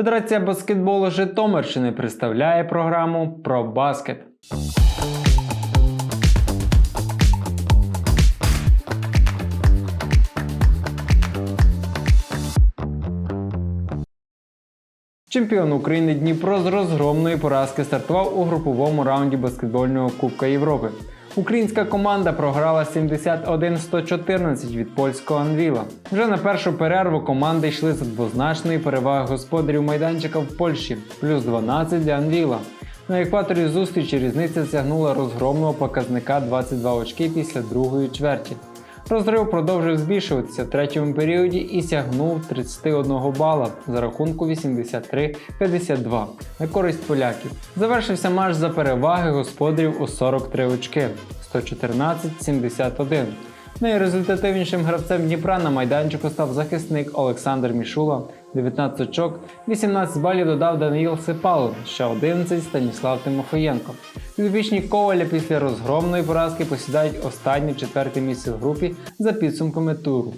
Федерація баскетболу Житомирщини представляє програму про баскет. Чемпіон України Дніпро з розгромної поразки стартував у груповому раунді баскетбольного Кубка Європи. Українська команда програла 71-114 від польського Анвіла. Вже на першу перерву команди йшли з двозначної переваги господарів майданчика в Польщі, плюс 12 для Анвіла. На екваторі зустрічі різниця сягнула розгромного показника 22 очки після другої чверті. Розрив продовжив збільшуватися в третьому періоді і сягнув 31 бала за рахунку 83-52 на користь поляків. Завершився матч за переваги господарів у 43 очки 114-71. Найрезультативнішим гравцем Дніпра на майданчику став захисник Олександр Мішула 19 очок, 18 балів додав Даниїл Сипало, ще 11 Станіслав Тимофієнко. Підопічні Коваля після розгромної поразки посідають останнє четверте місце в групі за підсумками туру.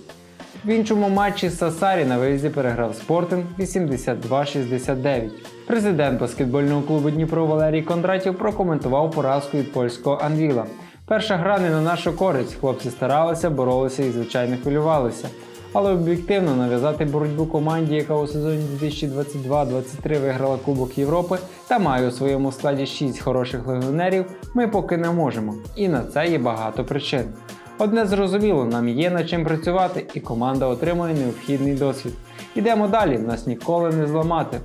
В іншому матчі Сасарі на виїзді переграв Спортинг 82-69. Президент баскетбольного клубу Дніпро Валерій Кондратів прокоментував поразку від польського Анвіла. Перша гра не на нашу користь. Хлопці старалися, боролися і звичайно хвилювалися. Але об'єктивно нав'язати боротьбу команді, яка у сезоні 2022-23 виграла Кубок Європи та має у своєму складі 6 хороших легіонерів, ми поки не можемо. І на це є багато причин. Одне зрозуміло, нам є над чим працювати, і команда отримує необхідний досвід. Ідемо далі, нас ніколи не зламати.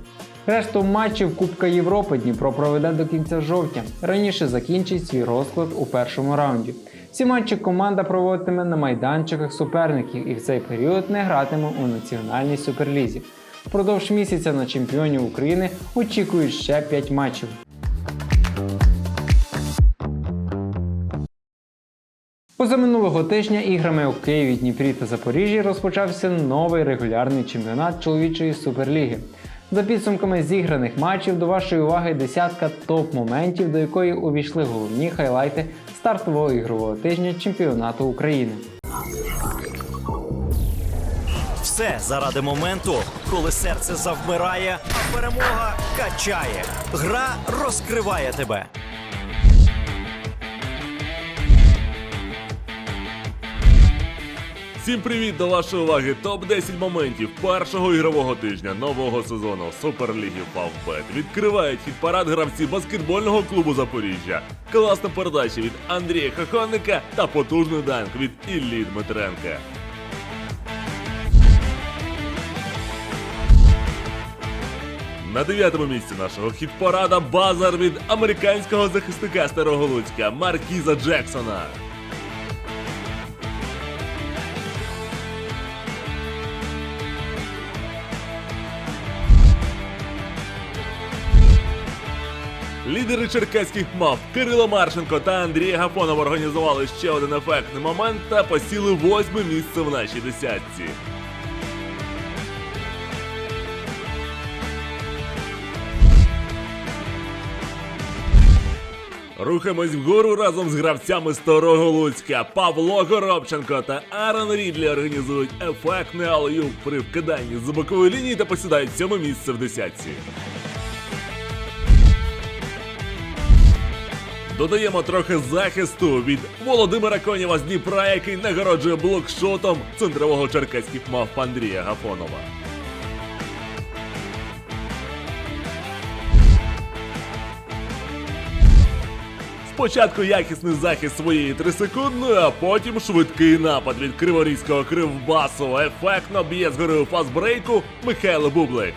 Решту матчів Кубка Європи Дніпро проведе до кінця жовтня. Раніше закінчить свій розклад у першому раунді. Всі матчі команда проводитиме на майданчиках суперників і в цей період не гратиме у національній суперлізі. Впродовж місяця на чемпіонів України очікують ще 5 матчів. Позаминулого тижня іграми у Києві, Дніпрі та Запоріжжі розпочався новий регулярний чемпіонат чоловічої суперліги. За підсумками зіграних матчів до вашої уваги десятка топ-моментів, до якої увійшли головні хайлайти стартового ігрового тижня чемпіонату України. Все заради моменту, коли серце завмирає, а перемога качає. Гра розкриває тебе. Всім привіт до вашої уваги! Топ 10 моментів першого ігрового тижня нового сезону Суперліги Фавбет. Відкривають хіт парад гравці баскетбольного клубу Запоріжжя. Класна передача від Андрія Хохонника та потужний данк від Іллі Дмитренка. На дев'ятому місці нашого хіт-парада базар від американського захисника Старого Луцька Маркіза Джексона. Лідери черкаських мав Кирило Марченко та Андрій Гафонов організували ще один ефектний момент та посіли восьме місце в нашій десятці. Рухаємось вгору разом з гравцями Старого Луцька. Павло Горобченко та Аарон Рідлі організують ефектний алеюб при вкиданні з бокової лінії та посідають сьоме місце в десятці. Додаємо трохи захисту від Володимира Конєва з Дніпра, який нагороджує блокшотом центрового черкаських мав Андрія Гафонова. Спочатку якісний захист своєї трисекундної, а потім швидкий напад від криворізького кривбасу. Ефектно б'є згори у фастбрейку Михайло Бублик.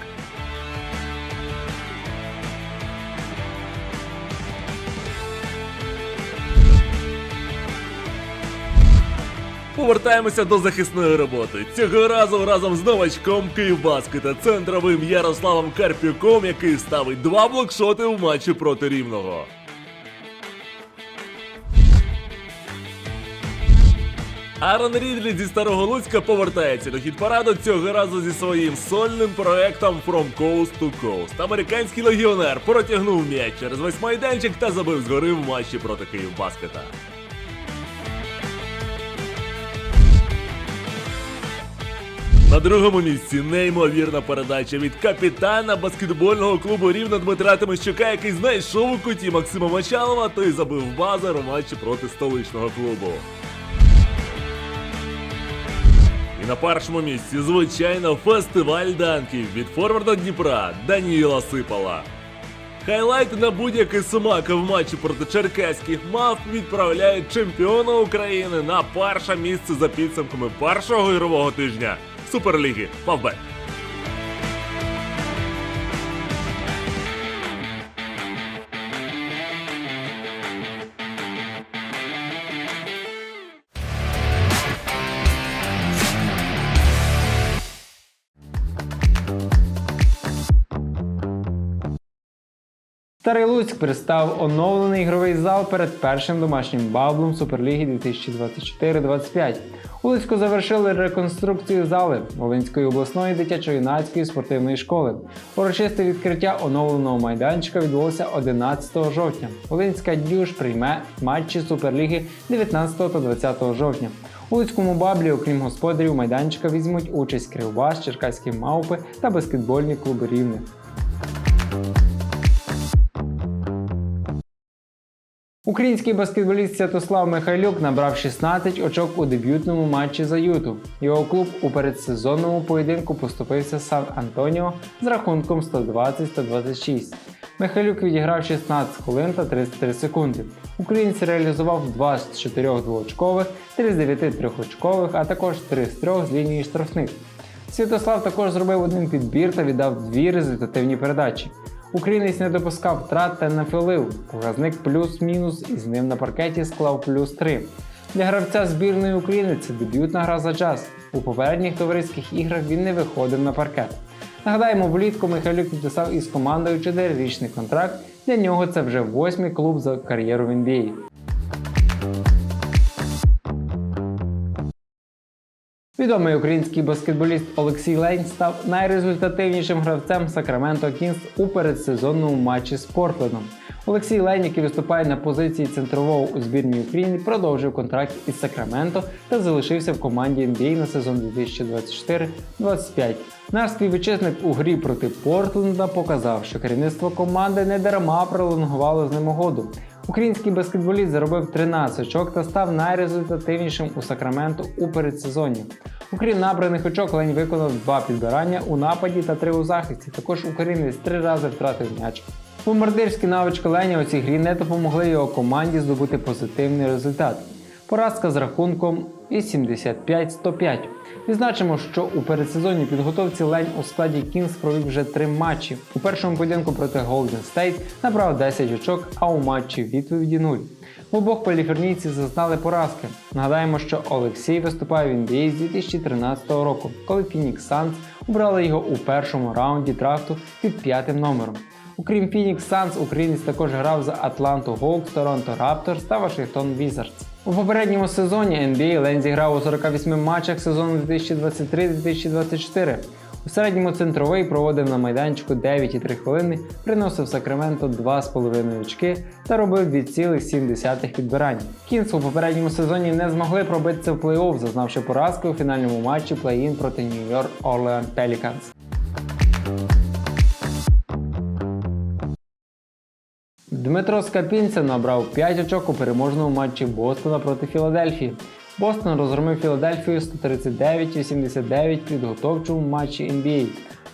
Повертаємося до захисної роботи. Цього разу разом з новачком Київбаскета центровим Ярославом Карпюком, який ставить два блокшоти у матчі проти рівного. Аарон Рідлі зі Старого Луцька повертається до хіт-параду цього разу зі своїм сольним проектом From Coast to Coast. Американський легіонер протягнув м'яч через весь майданчик та забив згори в матчі проти Київбаскета. На другому місці неймовірна передача від капітана баскетбольного клубу Рівна Дмитра Тимощука, який знайшов у куті Максима Мочалова, той забив базар у матчі проти столичного клубу. І на першому місці, звичайно, фестиваль данків від форварда Дніпра Даніла Сипала. Хайлайт на будь-який смак в матчі проти черкаських мав відправляють чемпіона України на перше місце за підсумками першого ігрового тижня Суперліги Фавбет. Старий Луцьк представив оновлений ігровий зал перед першим домашнім баблом Суперліги 2024-25. У Луцьку завершили реконструкцію зали Волинської обласної дитячо-юнацької спортивної школи. Урочисте відкриття оновленого майданчика відбулося 11 жовтня. Волинська дюж прийме матчі Суперліги 19 та 20 жовтня. У Луцькому баблі, окрім господарів майданчика, візьмуть участь Кривбас, Черкаські мавпи та баскетбольні клуби Рівне. Український баскетболіст Святослав Михайлюк набрав 16 очок у дебютному матчі за Юту. Його клуб у передсезонному поєдинку поступився Сан Антоніо з рахунком 120-126. Михайлюк відіграв 16 хвилин та 33 секунди. Українець реалізував 2 з 4 двоочкових, 3 з 9 трьохочкових, а також 3 з 3 з лінії штрафних. Святослав також зробив один підбір та віддав дві результативні передачі. Українець не допускав втрат та не філив. Показник плюс-мінус і з ним на паркеті склав плюс 3. Для гравця збірної України це дебютна гра за час. У попередніх товариських іграх він не виходив на паркет. Нагадаємо, влітку Михайлюк підписав із командою 4-річний контракт. Для нього це вже восьмий клуб за кар'єру в NBA. Відомий український баскетболіст Олексій Лень став найрезультативнішим гравцем Сакраменто Кінс у передсезонному матчі з Портлендом. Олексій Лень, який виступає на позиції центрового у збірній України, продовжив контракт із Сакраменто та залишився в команді NBA на сезон 2024-25. Наш співвітчизник у грі проти Портленда показав, що керівництво команди не дарма пролонгувало з ним угоду. Український баскетболіст заробив 13 очок та став найрезультативнішим у Сакраменто у передсезоні. Окрім набраних очок, Лень виконав два підбирання у нападі та три у захисті. Також українець три рази втратив м'яч. Бомбардирські навички Леня у цій грі не допомогли його команді здобути позитивний результат. Поразка з рахунком 85-105. Відзначимо, що у передсезонній підготовці Лень у складі Кінгс провів вже три матчі. У першому поєдинку проти Golden State набрав 10 очок, а у матчі відповіді 0. В обох каліфорнійці зазнали поразки. Нагадаємо, що Олексій виступає в NBA з 2013 року, коли Phoenix Suns обрали його у першому раунді драфту під п'ятим номером. Окрім Phoenix Suns, українець також грав за Атланту Hawks, Торонто Raptors та Вашингтон Wizards. У попередньому сезоні NBA Лен зіграв у 48 матчах сезону 2023-2024. У середньому центровий проводив на майданчику 9,3 хвилини, приносив Сакраменто 2,5 очки та робив 2,7 підбирань. Кінс у попередньому сезоні не змогли пробитися в плей-офф, зазнавши поразки у фінальному матчі плей-ін проти Нью-Йорк Орлеан Pelicans. Дмитро Скапінцев набрав 5 очок у переможному матчі Бостона проти Філадельфії. Бостон розгромив Філадельфію 139-89 в підготовчому матчі NBA.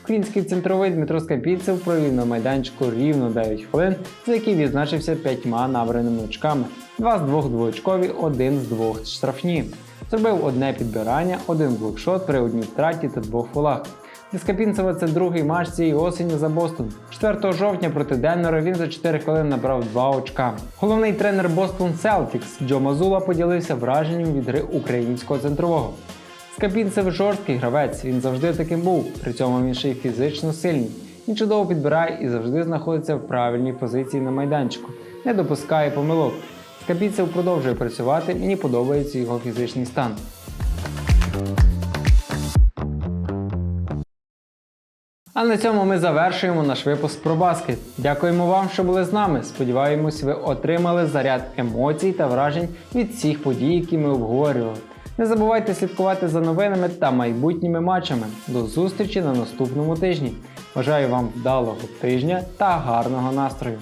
Український центровий Дмитро Скапінцев провів на майданчику рівно 9 хвилин, за які відзначився п'ятьма набраними очками. Два з двох двоочкові, один з двох штрафні. Зробив одне підбирання, один блокшот при одній втраті та двох фолах. Для Скапінцева це другий матч цієї осені за Бостон. 4 жовтня проти Денвера він за 4 хвилини набрав 2 очка. Головний тренер Бостон Селтікс Джо Мазула поділився враженням від гри українського центрового. Скапінцев жорсткий гравець, він завжди таким був, при цьому він ще й фізично сильний. Він чудово підбирає і завжди знаходиться в правильній позиції на майданчику, не допускає помилок. Скапінцев продовжує працювати, мені подобається його фізичний стан. А на цьому ми завершуємо наш випуск про баскет. Дякуємо вам, що були з нами. Сподіваємось, ви отримали заряд емоцій та вражень від всіх подій, які ми обговорювали. Не забувайте слідкувати за новинами та майбутніми матчами. До зустрічі на наступному тижні. Бажаю вам вдалого тижня та гарного настрою!